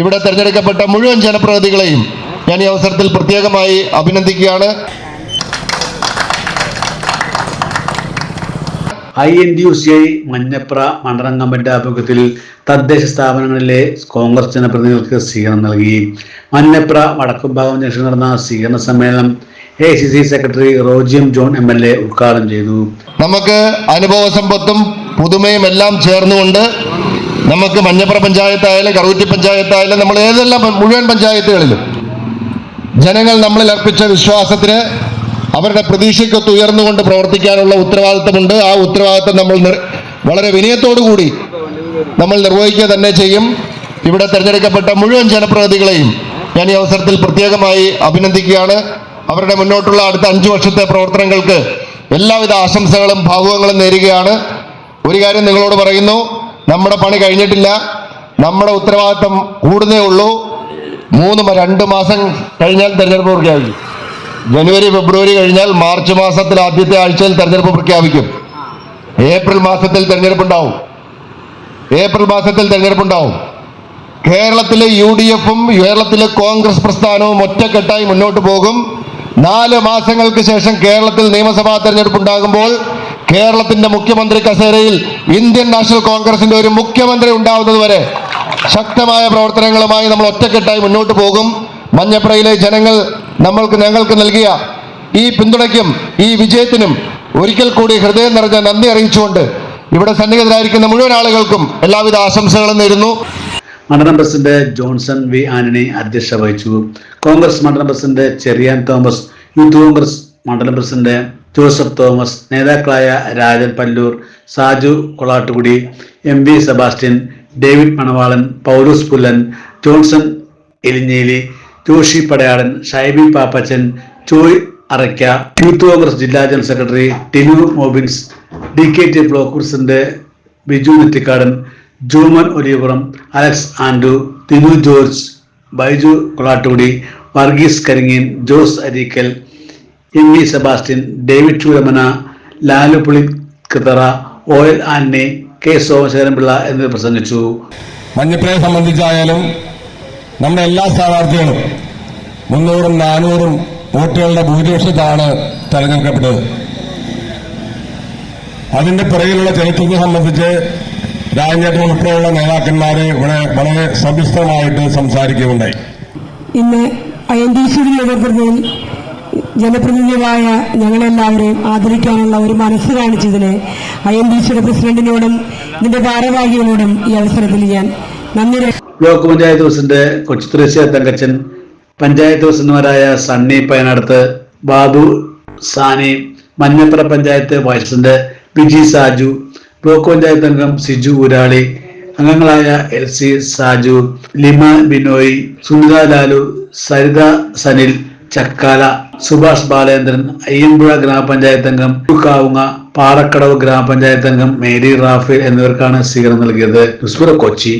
ഇവിടെ തെരഞ്ഞെടുക്കപ്പെട്ട മുഴുവൻ ജനപ്രതിനിധികളെയും ഞാൻ ഈ അവസരത്തിൽ പ്രത്യേകമായി അഭിനന്ദിക്കുകയാണ്. I N D U C I Manjapra മണ്ഡലം കമ്മിറ്റി ആഭിമുഖ്യത്തിൽ തദ്ദേശ സ്ഥാപനങ്ങളിലെ കോൺഗ്രസ് ജനപ്രതിനിധികൾക്ക് സ്വീകരണം നൽകി. മഞ്ഞപ്ര വടക്കുംഭാഗം ജംഗ്ഷൻ നടന്ന സ്വീകരണ സമ്മേളനം A C C secretary Roji M John M L A ഉദ്ഘാടനം ചെയ്തു. നമുക്ക് അനുഭവ സമ്പത്തും പുതുമയും എല്ലാം ചേർന്നുകൊണ്ട് നമുക്ക് മഞ്ഞപ്പുറ പഞ്ചായത്തായാലും കറൂറ്റി പഞ്ചായത്തായാലും നമ്മൾ ഏതെല്ലാം മുഴുവൻ പഞ്ചായത്തുകളിലും ജനങ്ങൾ നമ്മളിൽ അർപ്പിച്ച വിശ്വാസത്തിന് അവരുടെ പ്രതീക്ഷയ്ക്കൊത്ത് ഉയർന്നുകൊണ്ട് പ്രവർത്തിക്കാനുള്ള ഉത്തരവാദിത്തമുണ്ട്. ആ ഉത്തരവാദിത്തം നമ്മൾ വളരെ വിനയത്തോടു കൂടി നമ്മൾ നിർവഹിക്കുക തന്നെ ചെയ്യും. ഇവിടെ തിരഞ്ഞെടുക്കപ്പെട്ട മുഴുവൻ ജനപ്രതിനിധികളെയും ഞാൻ ഈ അവസരത്തിൽ പ്രത്യേകമായി അഭിനന്ദിക്കുകയാണ്. അവരുടെ മുന്നോട്ടുള്ള അടുത്ത അഞ്ചു വർഷത്തെ പ്രവർത്തനങ്ങൾക്ക് എല്ലാവിധ ആശംസകളും ഭാവുകങ്ങളും നേരുകയാണ്. ഒരു കാര്യം നിങ്ങളോട് പറയുന്നു. നമ്മുടെ പണി കഴിഞ്ഞിട്ടില്ല. നമ്മുടെ ഉത്തരവാദിത്തം കൂടുന്നേ ഉള്ളൂ. മൂന്ന് രണ്ട് മാസം കഴിഞ്ഞാൽ തെരഞ്ഞെടുപ്പ് പ്രഖ്യാപിക്കും. ജനുവരി ഫെബ്രുവരി കഴിഞ്ഞാൽ മാർച്ച് മാസത്തിൽ ആദ്യത്തെ ആഴ്ചയിൽ തെരഞ്ഞെടുപ്പ് പ്രഖ്യാപിക്കും. ഏപ്രിൽ മാസത്തിൽ തെരഞ്ഞെടുപ്പ് ഉണ്ടാവും. ഏപ്രിൽ മാസത്തിൽ തെരഞ്ഞെടുപ്പ് ഉണ്ടാവും. കേരളത്തിലെ യു ഡി എഫും കേരളത്തിലെ കോൺഗ്രസ് പ്രസ്ഥാനവും ഒറ്റക്കെട്ടായി മുന്നോട്ട് പോകും. നാല് മാസങ്ങൾക്ക് ശേഷം കേരളത്തിൽ നിയമസഭാ തെരഞ്ഞെടുപ്പ് ഉണ്ടാകുമ്പോൾ കേരളത്തിന്റെ മുഖ്യമന്ത്രി കസേരയിൽ ഇന്ത്യൻ നാഷണൽ കോൺഗ്രസിന്റെ ഒരു മുഖ്യമന്ത്രി ഉണ്ടാവുന്നത് വരെ ശക്തമായ പ്രവർത്തനങ്ങളുമായി നമ്മൾ ഒറ്റക്കെട്ടായി മുന്നോട്ട് പോകും. മഞ്ഞപ്പുറയിലെ ജനങ്ങൾ നമ്മൾക്ക് ഞങ്ങൾക്ക് നൽകിയ ഈ പിന്തുണയ്ക്കും ഈ വിജയത്തിനും ഒരിക്കൽ കൂടി ഹൃദയം നിറഞ്ഞ നന്ദി അറിയിച്ചുകൊണ്ട് ഇവിടെ സന്നിഹിതരായിരിക്കുന്ന മുഴുവൻ ആളുകൾക്കും എല്ലാവിധ ആശംസകളും നേരുന്നു. മണ്ഡലം പ്രസിഡന്റ് ജോൺസൺ വി ആന്റണി അധ്യക്ഷത വഹിച്ചു. കോൺഗ്രസ് മണ്ഡലം president Cheriyan Thomas youth Congress മണ്ഡലം പ്രസിഡന്റ് ജോസഫ് തോമസ് നേതാക്കളായ Rajan Palloor Saju Kolattukudi M V Sebastian David Manavalan Paulose Pullan Johnson Elinjeli Joshy Padayadan Shiby Pappachan ചോയ് അറയ്ക്ക യൂത്ത് കോൺഗ്രസ് ജില്ലാ general secretary Tinu Mobins D K T block president Biju Nettikkadan ജൂമൻ Oliyapuram Alex Anto Tinu George Baiju Kolattukudi Varghese Karingeen Jose Areekal M V Sebastian David Chooramana Lalu Pulikkathara L Antony K Somasekharan Pillai എന്നിവർ പ്രസംഗിച്ചു. മഞ്ഞപ്പുഴയെ സംബന്ധിച്ചായാലും നമ്മുടെ എല്ലാ സ്ഥാനാർത്ഥികളും മുന്നൂറും നാനൂറും വോട്ടുകളുടെ ഭൂരിപക്ഷത്താണ് തെരഞ്ഞെടുക്കപ്പെട്ടത്. അതിന്റെ പിറകിലുള്ള ചരിത്രത്തെ സംബന്ധിച്ച് രാജ്യത്തെ ഉൾപ്പെടെയുള്ള നേതാക്കന്മാരെ ഇവിടെ വളരെ സവിസ്തരമായിട്ട് സംസാരിക്കുകയുണ്ടായി. ഇന്ന് ഐ എൻ ഡി സിയുടെ നേതൃത്വത്തിൽ ജനപ്രതിനിധികളായ ഞങ്ങളെല്ലാവരെയും ആദരിക്കാനുള്ള ഒരു മനസ്സ് കാണിച്ചതിന് ഐ എൻ ഡി സിയുടെ പ്രസിഡന്റിനോടും ഇതിന്റെ ഭാരവാഹികളോടും ഈ അവസരത്തിൽ ഞാൻ നന്ദി ബ്ലോക്ക് പഞ്ചായത്ത് പ്രസിഡന്റ് കൊച്ചു കൊച്ചുത്രേസ്യ തങ്കച്ചൻ പഞ്ചായത്ത് പ്രസിഡന്റുമാരായ Sunny പയനടുത്ത് Babu Sani Manjapra panchayat vice president Biji Saju block panchayat അംഗം സിജു ഊരാളി അംഗങ്ങളായ എൽ സി സാജു ലിമ ബിനോയ് സുനിത ലാലു സരിത സനിൽ ചക്കാല സുഭാഷ് ബാലേന്ദ്രൻ അയ്യമ്പുഴ ഗ്രാമപഞ്ചായത്ത് അംഗം കാവുങ്ങ പാറക്കടവ് ഗ്രാമപഞ്ചായത്ത് അംഗം മേരി റാഫേൽ എന്നിവർക്കാണ് സ്വീകരണം നൽകിയത്. കൊച്ചി.